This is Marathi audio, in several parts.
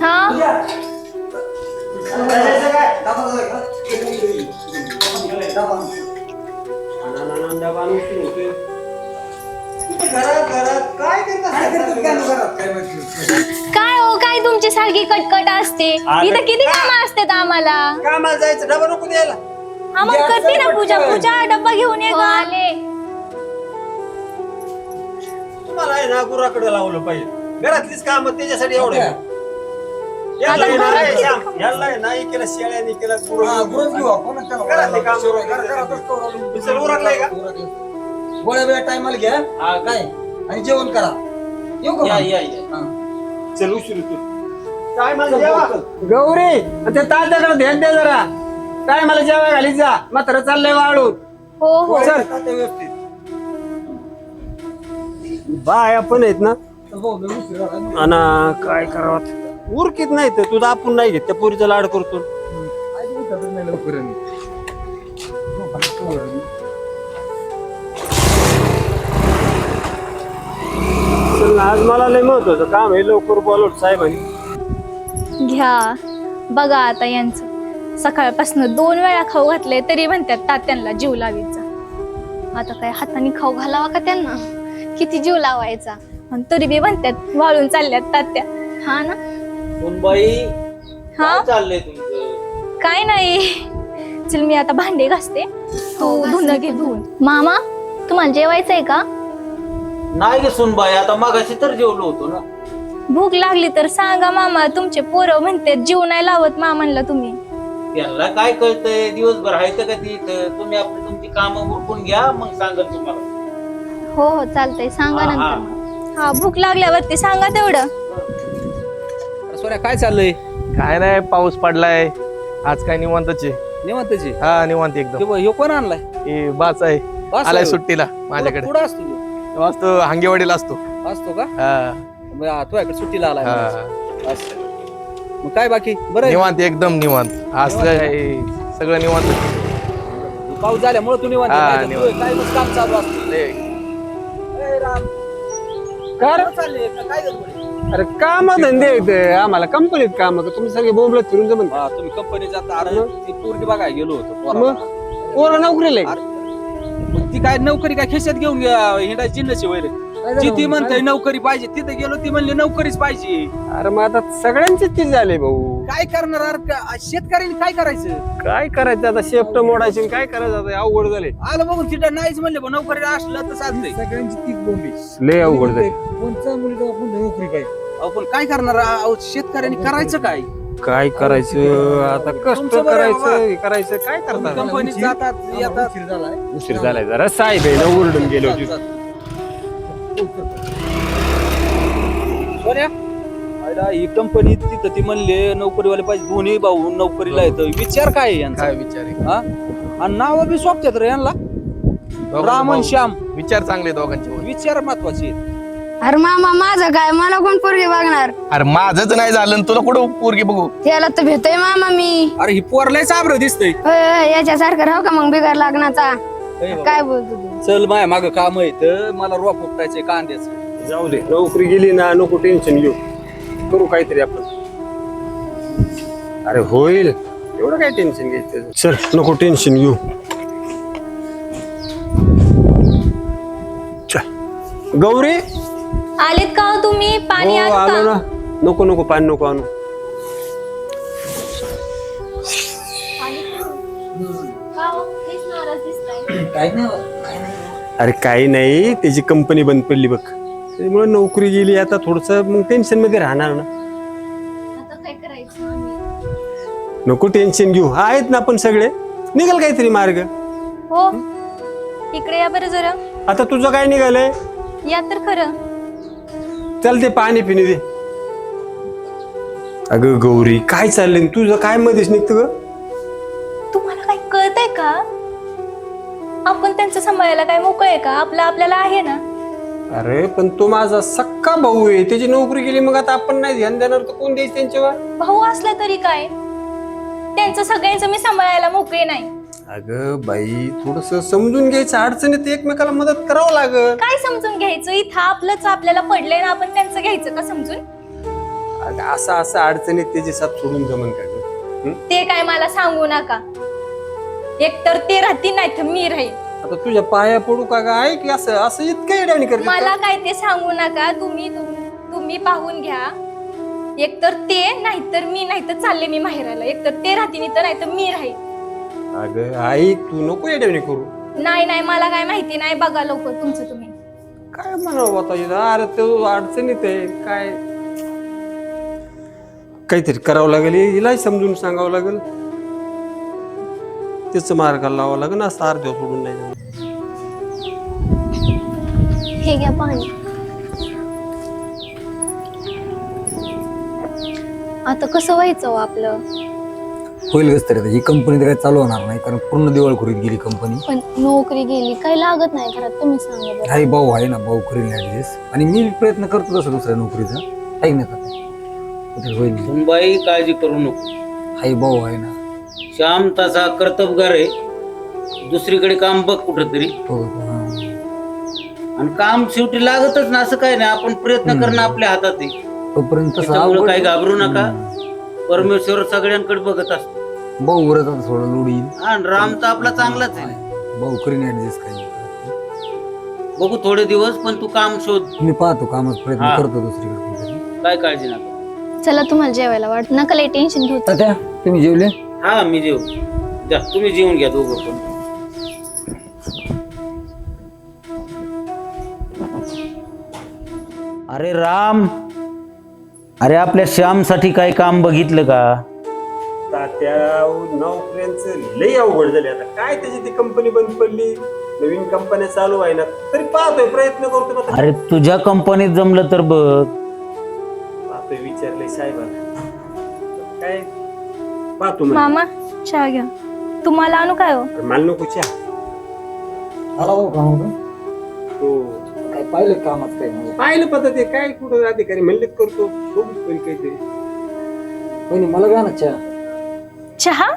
हा काय हो काय तुमची सारखी कटकट असते? इथं किती? काम असतात आम्हाला? कामाला जायचं डबा नको द्यायला. हा मग करते ना पूजा पूजा डब्बा घेऊन ये का आले. आहे ना गुराकडे लावलं पाहिजे. घरातलीच काम त्याच्यासाठी एवढे याला आहे. ना केलं शेळ्याने केलं हा, गुरं घेऊ आपण. चला, घरातले काम घरा- घरातच करू राहिलो. चल, उरकलंय का? उरकलंय. गोळ्या वेळा टायमाला घ्या. काय? आणि जेवण करा. येऊ का? हा. चल उशीर होतो काय मला जेवा. गौरी आणि त्या तात्याकडे ध्यान दे जरा. काय मला जेवा घाली जा. मात्र चाललंय वाळून. हो हो. चल. तात्या व्यवस्थित. बाया पण आहेत ना. आणि काय करावं उरकीत नाही तर तुझा आपण नाही घेत त्या पोरीचा लाड करतो. चल ना, आज मला लय महत्वाचं काम आहे लवकर बोलवत साहेबांनी. घ्या. बघा आता यांचं. सकाळपासून दोन वेळा खाऊ घातले तरी म्हणतात तात्यांना जीव लावीचा. आता काय हाताने खाऊ घालावा का त्यांना? किती जीव लावायचा? तरी बी म्हणतात वाळून चालल्यात तात्या. हा ना? हा? काय चाललंय तुमचं? काय नाही. चल मी आता भांडे घासते. तू धुणं घे धुवून मामा तुम्हाला जेवायचंय का? नाही गे सुनबाई आता मागाशी तर जेवलो होतो ना. भूक लागली तर सांगा मामा तुमचे पोरं म्हणतात जीव नाही लावत मामांना तुम्ही. त्यांना काय कळतंय? दिवसभर आहे का ती इथं? तुम्ही आपली तुमची कामं उरकून घ्या मग सांगेल तुम्हाला. हो हो चालतंय सांगा हा, नंतर हा. मग. हा भूक लागल्यावरती सांगा तेवढं सोन्या काय चाललंय काय नाही पाऊस पडलाय आज काय निवांतच आहे निवांतची हा निवांत एकदम ह्यो कोण आणलाय हे बाच आहे आलाय आहे. सुट्टीला माझ्याकडे कुठं असतो ह्यो? तो असतो हांगेवाडीला असतो असतो का हा, बरं, हा, तुझ्याकडे सुट्टीला आलाय हा. असं. मग काय बाकी बरं आहे? निवांत एकदम निवांत आज निवांत. काय सगळं निवांत पाऊस झाल्यामुळे तू निवांत हा, आहे. तर निवांत. काय बस काम चालू असतं लय. कर. चालले काय झालं? अरे काम धंदे आहेत आम्हाला कंपनीत काम तुम्ही सगळे बोंबलत फिरून जमन हा, तुम्ही कंपनी जाता अरे ती पोरगी बघाय गेलो होतो मग? पोराला. पोरं नोकरीला आहे. अरे, मग ती काय नोकरी काय खिशात घेऊन हिंडायची जिन्नची वैर. जी ती म्हणते नोकरी पाहिजे. तिथे गेलो ती म्हणली नोकरीच पाहिजे. अरे मग आता सगळ्यांचीच ती झाले भाऊ. काय करणार अरे का- शेतकऱ्यांनी काय करायचं? काय करायचं आता? शेफ्ट मोडायची आणि काय करायचं आता? अवघड झाले. आलं बघून तिथं नाहीच म्हणले पण नोकरी असलं तर चालतंय सगळ्यांची तीच बोंबी. लय अवघड झाले. कोणत्या मुलीचा आपण नोकरी पाहिजे अहो, पण काय करणार? अहो, शेतकऱ्यांनी करायचं काय? काय करायचं? आता कष्ट तुमचं बरं आहे करायचं हे करायचं काय करतात कंपनीत जातात येतात. उशीर झालाय. उशीर झालाय जरा. साहेब आहे ना ओरडून गेले होते. आयला ही कंपनी तिथं ती म्हणले नोकरीवाले पाहिजे दोन्ही भाऊ नोकरीला येतं विचार काय आहे यांचा? काय विचार आहे? हा? आणि नाव बी सोपतात रे यांना. दोघांचे राम आणि भाऊ- श्याम. विचार चांगले दोघांचे पण. विचार महत्त्वाचे आहेत. अरे मामा माझं काय? मला कोण पोरगी बघणार? अरे माझंच नाही झालं आणि तुला कुठं पोरगी बघू? त्याला तर भेटतोय मामा मी. अरे ही पोरलाय चाबर दिसतंय. होय, होय, याच्यासारखं राहू का मग बिगार लागण्याचा. काय बोलतो तू? चल माय माग काम येत मला रोप उपटायचे कांद्याचं. जाऊ दे. नोकरी गेली ना नको टेन्शन घेऊ. करू काहीतरी आपण. अरे होईल. एवढं काय टेन्शन घ्यायचं? चल नको टेन्शन घेऊ. चल. गौरी? आलेत का हो तुम्ही? पाणी हो आणू आलो का? ना. नको नको पाणी नको आणू. का हो? हेच नाराज दिसताय. अरे काही नाही त्याची कंपनी बंद पडली बघ. त्यामुळे नोकरी गेली आता थोडस मग टेन्शनमध्ये राहणार ना. आता काय करायचं आम्ही? नको टेन्शन घेऊ. आहेत ना आपण सगळे. निघाल काहीतरी मार्ग. हो. इकडे या बरं जरा. आता तुझं काय निघालंय? या तर खरं. चल ते पाणी पिणे दे. अगं गौरी काय चाललंय? तुझं काय मध्येच निघतं ग? तुम्हाला काही कळतंय का? आपण त्यांचं सांभाळायला काय मोकळ आहे का? आपलं आपल्याला आहे ना? अरे पण तो माझा सक्का भाऊ आहे. त्याची नोकरी गेली मग आता आपण नाही ध्यान देणार तर कोण द्यायचं त्यांच्यावर? भाऊ असला तरी काय? त्यांचं सगळ्यांचं मी सांभाळायला मोकळे नाही. अगं बाई थोडस समजून घ्यायचं. अडचणीत एकमेकाला मदत करावं लागत काय समजून घ्यायचं? इथं आपलंच आपल्याला पडलंय ना आपण त्यांचं घ्यायचं का समजून? अगं असं असं अडचणीत त्याची साथ सोडून जमन का गं? ते काय मला सांगू नका. एकतर ते राहतील नाही तर मी राहील आता तुझ्या पाया पडू का ग? ऐक असं असं इतकं येड्यावानी करते मला काय ते सांगू नका. तुम्ही तुम- तुम्ही पाहून घ्या. एकतर ते नाहीतर मी नाहीतर चालले मी माहेराला. एकतर ते राहतील तर नाहीतर मी राहील. अगं ऐक तू नको येड्यावानी करू. नाही नाही मला काय माहिती नाही. बघा लोक तुमचं तुम्ही. काय म्हणावं आता अरे तो अडचणीत आहे. काय? काहीतरी करावं लागेल. हिलाही समजून सांगावं लागेल. त्याचं मार्गाला लावावं लागेल असं अर्ध्या सोडून नाही जाणार. हे घ्या पाणी. आता कसं व्हायचं हो आपलं? होईल कसं तरी आता. ही कंपनी तर काही चालू होणार नाही कारण पूर्ण दिवाळखोरीत गेली कंपनी पण नोकरी गेली काही लागत नाही घरात तुम्ही सांगा बरं. काही भाऊ आहे ना भाऊ करील ऍडजस्ट आणि मी प्रयत्न करतो तसं दुसऱ्या नोकरीचा. आहे ना का होईल? काळजी करू नको. हाय भाऊ आहे ना श्याम तसा कर्तबगार आहे. दुसरीकडे काम बघ कुठंतरी. हो हो, हा. आणि काम शेवटी लागतच ना असं काय नाही. आपण प्रयत्न करणं आपल्या हातात आहे तोपर्यंत तसं त्याच्यामुळे अवघड काही. घाबरू नका. परमेश्वर सगळ्यांकडे बघत असतो. भाऊ उरत आता थोडं लोड येईल आणि राम तर आपला चांगलाच आहे. भाऊ करीन ऍडजस्ट काही. बघू थोडे दिवस पण तू काम शोध. मी पाहतो कामात प्रयत्न हा. करतो दुसरीकडे. काय काळजी नका. चला तुम्हाला जेवायला वाटत नका लई टेन्शन घेऊ. तात्या तुम्ही जेवले? हा मी जेव. जा तुम्ही जेवून घ्या दोघं पण. अरे राम. अरे आपल्या श्यामसाठी काय काम बघितलं का? तात्या नोकऱ्यांचं लई अवघड झाले आता काय त्याची ती कंपनी बंद पडली? नवीन कंपन्या चालू आहे ना तरी पाहतोय प्रयत्न करतोय आता. अरे तुझ्या कंपनीत जमलं तर बघ. पाहतोय विचारलंय साहेबांना काय पाहतो. मामा चहा घ्या. तुम्हाला आणू काय हो? अरे मला नको चहा. आला भाऊ कामावर. हो. काय पाहिलं कामात काय पाहिलं पद्धत आहे काय कुठं अधिकारी म्हणलेत करतो. बघू पण काहीतरी. कोणी मला घ्या ना चहा. चहा?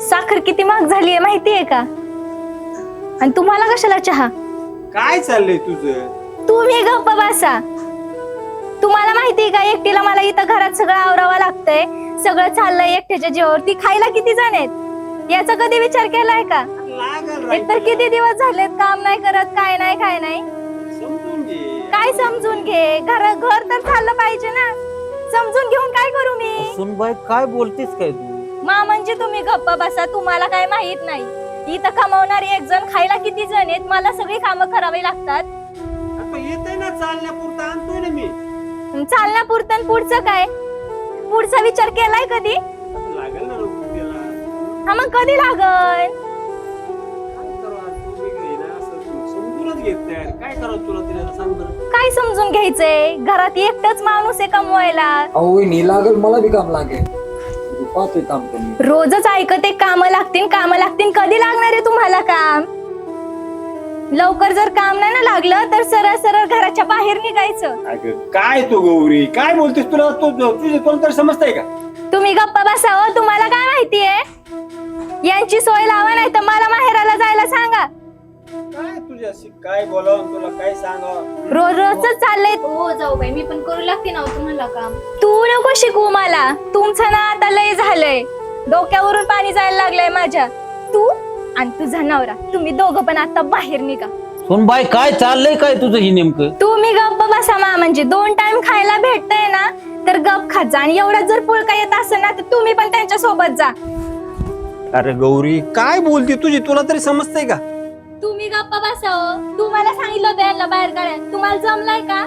साखर किती महाग झाली आहे माहिती आहे का? आणि तुम्हाला कशाला चहा? काय चाललंय तुझं? तुम्ही गप्प बसा. तुम्हाला माहिती आहे का? एकटीला मला इथं घरात सगळं आवरावं लागतंय. सगळं चाललंय एकट्याच्या जीवावरती. खायला किती जण आहेत? याचा कधी विचार केलाय का? एकतर किती दिवस झालेत? काम नाही करत काय नाही काय नाही. काय समजून घे? घर घर तर चाललं पाहिजे ना. समजून घेऊन काय करू मी? सुनबाई काय बोलतेस काय तू? मा म्हणजे तुम्ही गप्पा बसा तुम्हाला काय माहीत नाही. इथं कमावणारे एक जण खायला किती जण आहेत? मला सगळी कामं करावी लागतात. आता येतंय ना चालण्यापुरता आणतोय ना मी. चालण्यापुरतं आणि पुढचं काय? पुढचा विचार केलाय कधी? लागल ना हा मग कधी लागल? काय करावं आज तू वेगळी आहे ना असं समजूनच घेत नाही. यार. काय करावं तुला तरी आता सांग बरं. काय समजून घ्यायचंय? घरात एकटच माणूस आहे कमवायला अहो वहिनी लागल मला बी काम लागेल. मी पाहतोय काम कमी. रोजच ऐकते काम लागतील काम लागतील. कधी लागणार आहे तुम्हाला काम? लवकर जर काम नाही ना लागलं तर सरळ सरळ घराच्या बाहेर निघायचं. अगं काय तू गौरी? काय बोलतेस तुला? तू तुझे तुला तर समजतंय का? तुम्ही गप्पा बसावं तुम्हाला काय माहितीये यांची सोय लावा नाही तर मला माहेराला जायला सांगा. काय तुझ्याशी काय बोलावं तुला काय सांगावं? रोज रोजच चाललंय. हो जाऊ बाई मी पण करू लागते ना तुम्हाला काम. तू नको शिकवू मला. तुमचं ना आता लय झालंय. डोक्यावरून पाणी जायला लागलंय माझ्या. तू? आणि तुझा नवरा. तुम्ही दोघं पण आता बाहेर निघा. सुनबाई काय चाललंय काय तुझं ही नेमकं? तुम्ही गप्प बसा मा म्हणजे दोन टाइम खायला भेटतंय ना तर गप खात जा. आणि एवढा जर पुळका येत असेल ना तर तुम्ही पण त्यांच्यासोबत जा. अरे गौरी काय बोलते तुझी? तुला तरी समजतंय का? तुम्ही गप्प बसाव तुम्हाला सांगितलं होतं यांना बाहेर काढा तुम्हाला जमलाय का?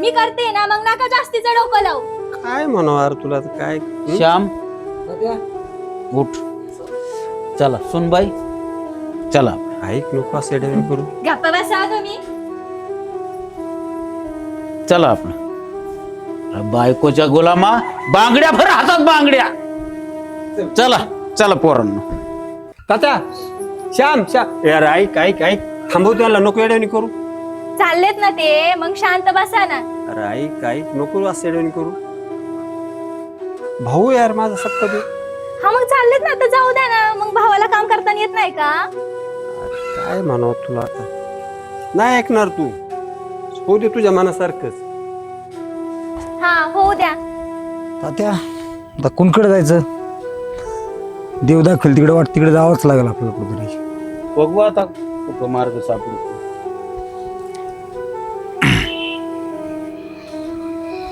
मी करते ना मग नका जास्तीचं डोकं लावू. काय म्हणावं यार तुला? आता काय हं? श्याम उठ. चला सुनबाई. चला. ऐक नको असं येड्यावानी करू. गप्प बसा तुम्ही. चला आपण. अरे बायकोच्या गुलामा बांगड्या भर हातात बांगड्या. चला चला पोरांनो. तात्या श्याम श्याम. यार ऐक ऐक ऐक. थांबव त्याला नको येड्यावानी करू. चाललेत ना ते मग शांत बसा ना. अरे ऐक ऐक. नको असं येड्यावानी करू. भाऊ यार माझा सक्का तू हा मग चाललेत ना आता जाऊ द्या ना. मग भावाला काम करताना येत नाही का? काय म्हणावं तुला आता? नाही ऐकणार तू. होऊ दे तुझ्या मनासारखंच. हा होऊ द्या. तात्या आता कोणकडे जायचं? देव दाखल तिकडे वाट तिकडे जावंच लागेल आपल्याला कुठेतरी. बघू आता कुठं मार्ग सापडतो.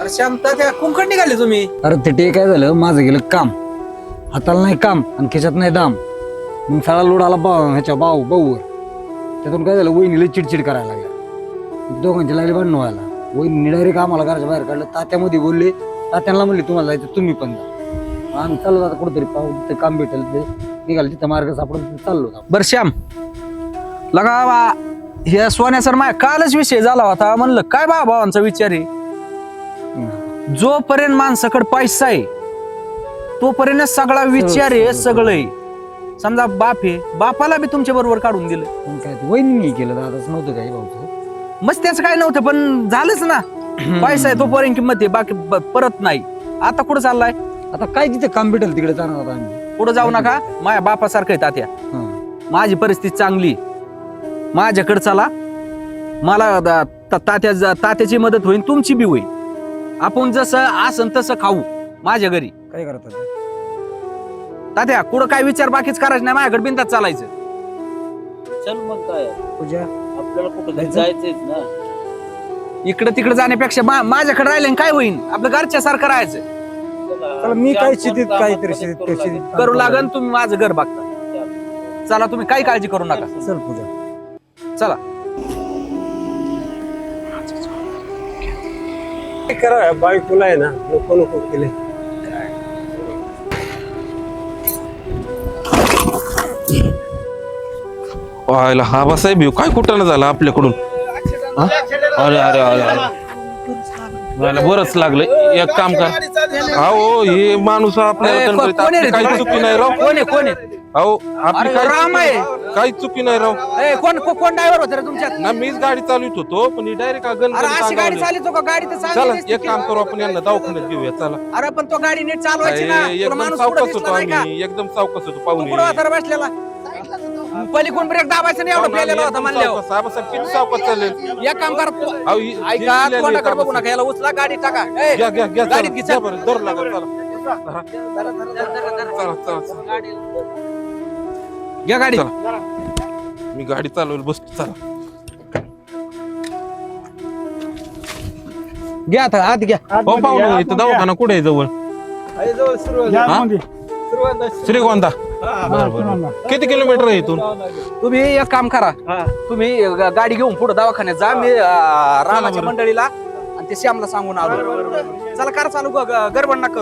अरे श्याम तात्या कुंकड निघाले तुम्ही? अरे ते ते काय झालं? माझं गेलं काम. हाताला नाही काम आणि खिशात नाही दाम. मग सगळा लोड आला बा ह्याच्या बाऊ बाऊवर. त्यातून काय झालं वहिनीला चिडचिड करायला लागल्या. दोघांची लागली भांडण व्हायला. वहिनी डायरेक्ट आम्हाला घराच्या बाहेर काढलं. तात्यामध्ये बोलले तात्यांना म्हणले तुम्हाला जायचं तुम्ही पण जा. आम्ही चाललो आता कुठेतरी पाहू तिथे काम भेटेल ते. निघाल तिथं मार्ग सापडून चाललो आता. बर श्याम. लगा बा हे सोन्या सर माझ्या कालच विषय झाला होता. म्हणलं काय बा भावांचा विचार आहे? जोपर्यंत माणसाकडे पैसा आहे तोपर्यंत सगळा विचार आहे सगळं आहे. समजा बाप आहे बापाला बी तुमच्या बरोबर काढून दिलं. मग काय ते वहिनी केलं दादाच नव्हतं काही भाऊचं. मग त्याचं काय नव्हतं पण झालंच ना. पैसा आहे तोपर्यंत किंमत आहे बाकी ब- परत नाही. आता कुठं चाललाय? आता काय तिथे काम भेटेल तिकडे जाणार आता आम्ही? पुढे जाऊ नका? माझ्या बापासारखं आहे तात्या. हां. माझी परिस्थिती चांगली माझ्याकडे चला. मला दा- ता- तात्या तात्याची मदत होईल तुमची बी होईल आपण जसं आसन तसं खाऊ माझ्या घरी. काय करतात तात्या कुठं काय विचार बाकीच करायचं नाही माझ्याकडे बिंदात चालायचं. चल मग काय. पूजा. आपल्याला कुठं जायचं? जायचंच ना. इकडे तिकडे जाण्यापेक्षा मा- माझ्याकडे राहिलं आणि काय होईल आपलं घरच्या सारखं राहायचं. चला, मी काय शेतीत काहीतरी शेतीत- शेतीत करू लागन तुम्ही माझं घर बघता. चला तुम्ही काही काळजी करू नका. चल. पूजा. चला. काय करा बायकोला आहे ना. नको नको केले. व्हायला हा बसाय भिव काय कुठं झाला आपल्याकडून? हा? अरे अरे अरे अरे. व्हायला बरंच लागलं. एक काम कर. अहो हे माणूस आपल्याला को- कणकरीत कोण आहे रे काही तू? चुकी नाही राव. कोण आहे कोण आहे? अहो आपली अरे, काही राम आहे. काही चुकी नाही राव. ए, कोण को- कोण ड्रायव्हर होता रे तुमच्यात? ना मीच गाडी चालवित होतो पण ही डायरेक्ट अरे अशी गाडी चालवतो का? गाडी तर चला एक. काम करू आपण यांना दवाखान्यात घेऊया. चला. अरे पण तो गाडी नीट चालवायची ना. अरे, तुला एकदम माणूस पुढे सावकाश दिसला होतो नाही का? आम्ही एकदम सावकाश होतो तू पाहुणे कुठं होता रे बसलेला? पलीकडून ब्रेक दाबायचं नाही एवढं पाहुणे, पेलेलं होतं एकदम म्हणल्यावर. सावकाश. आबासाहेब किती सावकाश चालेल एक काम कर तू अहो, ही- ही ऐका दिलेली तोंडाकडे आहे बघू नका याला उचला गाडी टाका. ए, घ्या घ्या घ्या गाडीत चला, घे, घ्या चल. बरं धरू लागा चला. धरा. चला चला चला. घ्या गाडी चला. मी गाडी चालवली बसतो चला. घ्या आता आत घ्या. हो पाहुणे इथं दवाखाना कुठे आहे जवळ? हा? श्रीगोंदा. किती किलोमीटर आहे इथून? तुम्ही एक काम करा. तुम्ही ग- गाडी घेऊन पुढे दवाखान्यात जा. मी अं, रामाच्या मंडळीला आणि ते श्यामला सांगून आलो. चला करा चालू ग- ग- गडबड नक.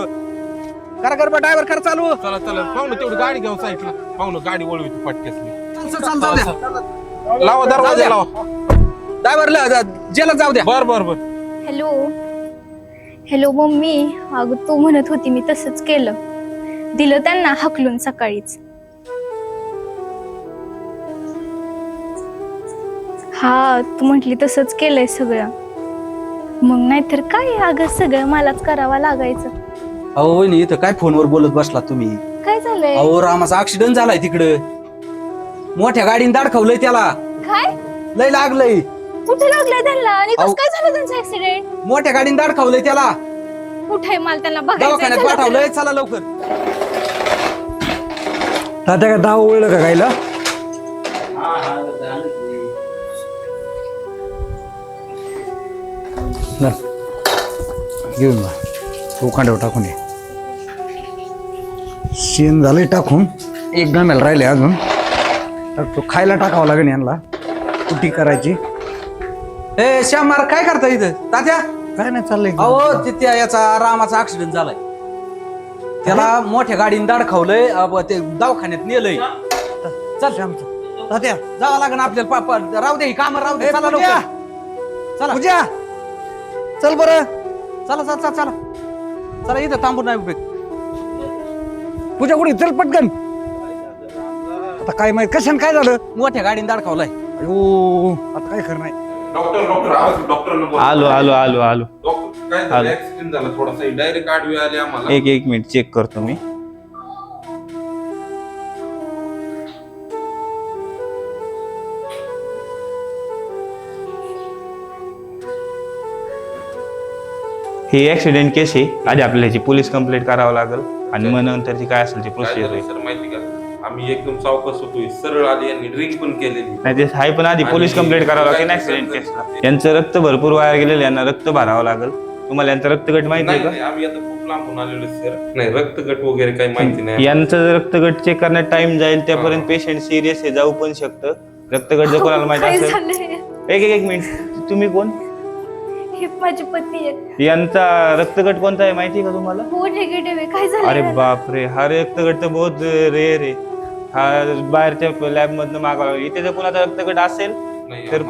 करा गडबड ड्रायव्हर करा चालू. चला चला. पाहुणे तेवढी गाडी घेऊन साईडला. पाहुणे गाडी वळवितो पटकेस मी. चल, चल, जाऊ द्या. लावा दरवाजा लावा. ड्रायव्हरला जेला जाऊ द्या. बर बर बर. हॅलो. Hello mummy. अगं तू म्हणत होती मी तसंच केलं. दिलं त्यांना हकलून सकाळीच. हा तू म्हटली तसंच केलंय सगळं. मग नाहीतर काय अगं सगळं मलाच करावं लागायचं. अहो वहिनी इथं काय फोनवर बोलत बसला तुम्ही? काय झालंय? अहो रामाचा ऍक्सिडेंट झालाय तिकडे. मोठ्या गाडीने दाडखवलंय त्याला. काय? लय लागलंय. कुठे लागलंय त्यांना? आणि अहो. काय झालं त्यांचं ऍक्सिडेंट मोठ्या गाडीने दाडखवलंय त्याला. कुठे मला त्यांना दवाखान्यात बघायचं पाठवलंय चला लवकर. तात्या काय दाव ओळलं का गायला ना. घेऊन जा. तो खांड्यावर टाकून ये शेण झालंय टाकून. एक गाम्याला राहिले अजून. तर तो खायला टाकावा लागेल यांना. कुटी करायची. ए श्याम मार काय करता इथं? तात्या? काय नाही चाललंय अहो तिथे याचा रामाचा ऍक्सिडेंट झालाय. त्याला मोठ्या गाडीने दाडखावलंय अब ते दवाखान्यात नेलंय. चल. श्यामचं तात्या जावं लागेल आपल्याला पा- पा- राहू दे काम राहू दे. ए, चला पूजा! लवकर. चला. पूजा. चल बरं. चला चला चला चला. चला इथं थांबून नाही उभे. पूजा कुठे? चल पटकन. आता काय माहीत कशाने काय झालं? मोठ्या गाडीने दाडखावलाय. अयो आता काय खरं नाही. डॉक्टर डॉक्टर आवाज डॉक्टर आलो आलो आलो आलो. डॉक्टर काय डायरेक्ट आले. आम्हाला. एक एक मिनिट चेक करतो मी. हे ऍक्सिडेंट केस आहे. आधी आपल्याला पोलीस कंप्लेंट करावं लागेल. आणि मग नंतरची काय असेल ती प्रोसिजर आहे. आम्ही एकदम सावकाश होतोय सरळ आली यांनी ड्रिंक पण केलेली. नाही ते हाय पण आधी पोलीस आणि कंप्लेंट करावं लागेल ऍक्सिडेंट? केसला यांचं रक्त भरपूर वाया गेलेलं यांना रक्त भरावं लागेल. तुम्हाला यांचं रक्तगट माहिती नाही आहे का नाही, आम्ही आता खूप लांबून आलेलो सर. नाही रक्तगट वगैरे काही माहिती नाही. यांचं जर रक्तगट चेक करण्यात टाइम जाईल त्यापर्यंत पेशंट सिरियस आहे जाऊ पण शकतं. रक्तगट जर कोणाला माहिती काय असेल झालंय. एक एक एक मिनिट तुम्ही कोण? हे माझी यांचा रक्तगट कोणता आहे माहिती आहे का तुम्हाला? हो निगेटिव्ह आहे. काय झालं अरे? बापरे हा रक्तगट तर बहुत रेअर आहे. हा बाहेरच्या लॅब मधनं मागवावा लागेल. इथे जर कोणाचा रक्तगट असेल तर.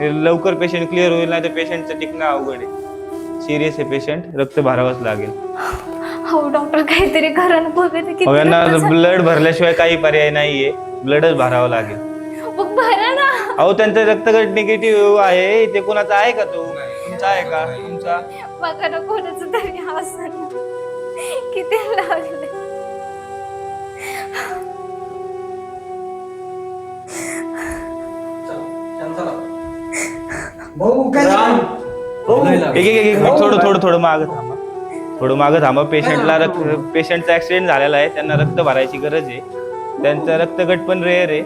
हे लवकर पेशंट क्लिअर होईल नाही तर पेशंटचं टिकणं अवघड आहे. सिरियस आहे पेशंट रक्त भरावंच लागेल. हो डॉक्टर काहीतरी करा ना बघ आता किती अहो, यांना रक्त झालं. ब्लड भरल्याशिवाय काही पर्याय नाहीये. ब्लडच भरावं लागेल. मग भरा ना. अहो त्यांचं रक्तगट निगेटिव्ह आहे. ते कोणाचा आहे का तो? तुमचा आहे का? तुमचा? बघा ना कोणाचं तरी किती लागले. भाऊ काय झालं? एक एक एक एक मिनिट थोडं थोडं थोडं मागं थांबा थोडं मागं थांबा पेशंटला रक्त पेशंटचा ऍक्सिडेंट झालेला आहे. त्यांना रक्त भरायची गरज आहे. त्यांचं रक्तगट पण रेअर आहे.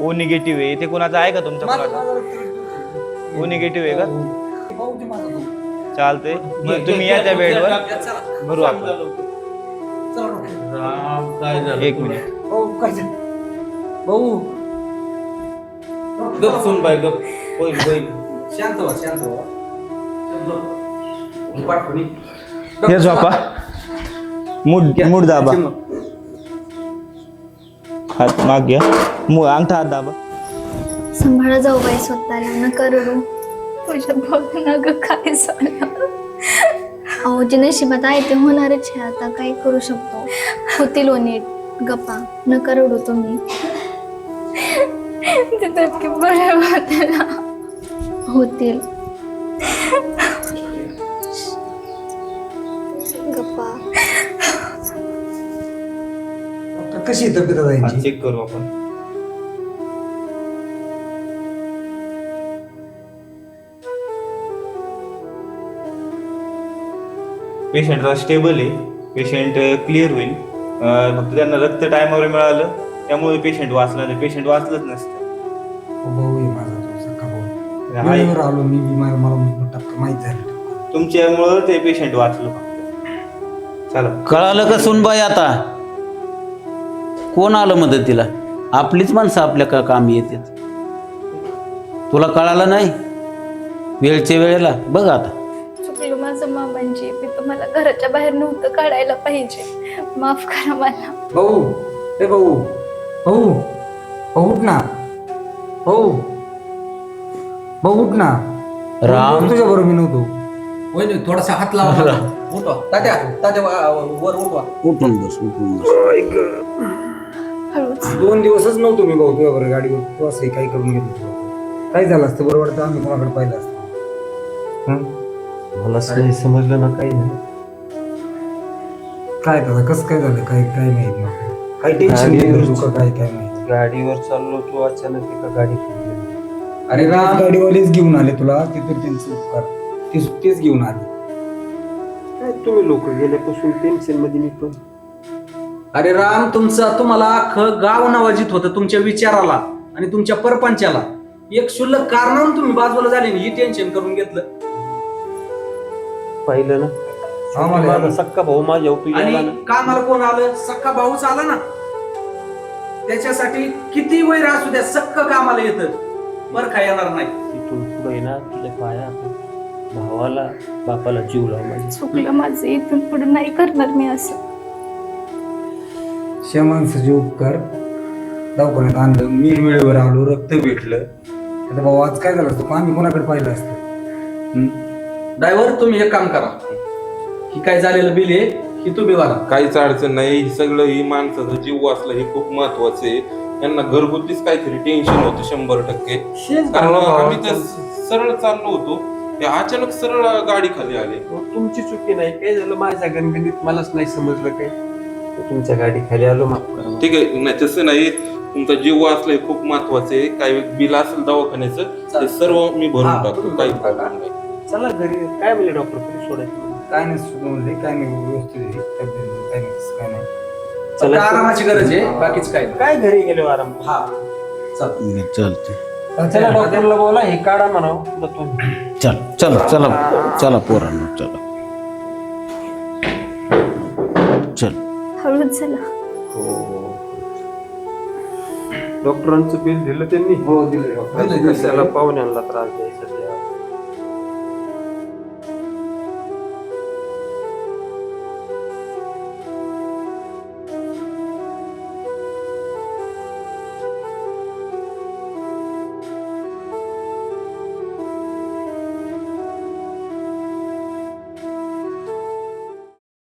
ओ निगेटिव्ह आहे. इथे कोणाचा आहे का तुमच्या कोणाचा? ओ निगेटिव्ह आहे. का? भाऊ ते माझा भाऊ. चालतंय. मग तुम्ही या त्या बेडवर. भरू आपण. काय झालं एक मिनिट. भाऊ काय झालं? भाऊ गप सुन बाय गप. होईल होईल. शांत व्हा शांत व्हा. पाठवणी हे झोपा मूड मूड दाबा. हात माग घ्या. मु अंगठा हात दाबा. सांभाळा जाऊ बाई स्वतःला न करू तुझ्या बघ ना ग काय झालं? अहो जे नशिबात आहे ते होणारच आहे. आता काय करू शकतो? होतील हो नीट. गप्पा. न करडू तुम्ही. बरं वाटेल होतील. गप्पा. आता कशी आहे तब्येत आता यांची? चेक करू आपण. पेशंट स्टेबल आहे. पेशंट क्लिअर होईल. अं, फक्त त्यांना रक्त टायमावर मिळालं. त्यामुळे पेशंट वाचला नाही. पेशंट वाचलंच नसतं. भाऊ आहे माझा तो सख्खा भाऊ. हाय. वेळेवर आलो मी बी मला मला टक्का माहीत झालं. तुमच्यामुळं ते पेशंट वाचलं फक्त. चला. कळालं का सुनबाई आता? कोण आलं मदतीला? आपलीच माणसं आपल्या का कामी येतात. तुला कळालं नाही? वेळच्या वेळेला. बघ आता. चुकलं माझं मामांची. मी तुम्हाला घराच्या बाहेर नव्हतं काढायला पाहिजे. माफ करा मला. भाऊ ए भाऊ भाऊ भाऊ उठ ना. भाऊ भाऊ उठ ना. राम. तुझ्या बरोबर मी नव्हतो. थोडासा हात लावा उठवा. तात्या तात्या वा- वर उठवा. उठून बस उठून बस. हळूच. दोन दिवसच नव्हतो मी भाऊ तुझ्या बरोबर गाडीवर. तू असं काही करून घेतलं तुला. काय झालं असतं? बरोबर तर आम्ही कोणाकडे पाहिलं असतं? हं? मला काही समजलं ना काही नाही. काय दादा कसं काय झालं? काय काय माहीत नाही काय टेन्शन का काय काय माहीत? गाडीवर चाललो तू अचानक एका गाडी फिरली अरे राम. गाडीवालेच घेऊन आले तुला त्यांचे उपकार. तेच तेच घेऊन आले. काय तुम्ही लोक गेल्यापासून टेन्शनमध्ये मी पण? अरे राम तुमचं तुम्हाला अख्खं गाव नावाजित होतं तुमच्या विचाराला आणि तुमच्या परपंचाला. एक क्षुल्लक कारणानं तुम्ही बाजूला झाले आणि ही टेन्शन करून घेतलं. पाहिलं ना? माझा सक्का भाऊ माझ्या उपयोगी आला आणि ना. कामाला कोण आलं? सक्का भाऊच आला ना. त्याच्यासाठी किती वैर असू द्या सक्क कामाला येतं बरं काय येणार नाही? तिथून पुढे ना तुझ्या पाया. भावाला बापाला जीव लाव माझ्या. चुकलं माझं इथून पुढे नाही करणार मी असं. शमांचं उपकार दवाखान्यात आणलं मी वेळेवर आलो रक्त भेटलं. आता भाऊ आज काय झालं असतं? आम्ही कोणाकडे पाहिलं असतं? ड्रायव्हर तुम्ही एक काम करा. ही काय झालेलं बिल आहे? ही तुम्ही भरा काहीच अडचण नाही. हे सगळं ही माणसाचा जीव वाचला हे खूप महत्वाचं आहे. यांना घरगुतीच काहीतरी टेन्शन होतं शंभर टक्के. कारण आम्ही तर सरळ चाललो होतो. ते अचानक सरळ गाडी खाली आले. तुमची चुकी नाही. काय झालं? माझ्या गणगणित मलाच नाही समजलं काही तुमच्या गाडी खाली आलो माफ करा. ठीक आहे. नाही तसं नाही. तुमचा जीव वाचला हे खूप महत्वाचं आहे. काही बिल असेल दवाखान्याचं ते सर्व मी भरून टाकतो. काही. प्रॉब्लेम नाही. चला घरी. काय म्हणले डॉक्टर? कधी सोडायचं काय नाही सुचवले काय नाही व्यवस्थित आहे. तब्येत काय नाही तसं काय नाही. फक्त आरामाची गरज आहे बाकीच काय नाही. काय घरी गेले आराम? हा. चल. चालते चला डॉक्टरला बोला हे काढा म्हणावं जातो. चल चला चला चला पोरांनो चला. चल. हळूच झालं डॉक्टरांचं बिल दिलं त्यांनी? हो दिले डॉक्टर कशाला पाहुण्यांना त्रास द्यायचा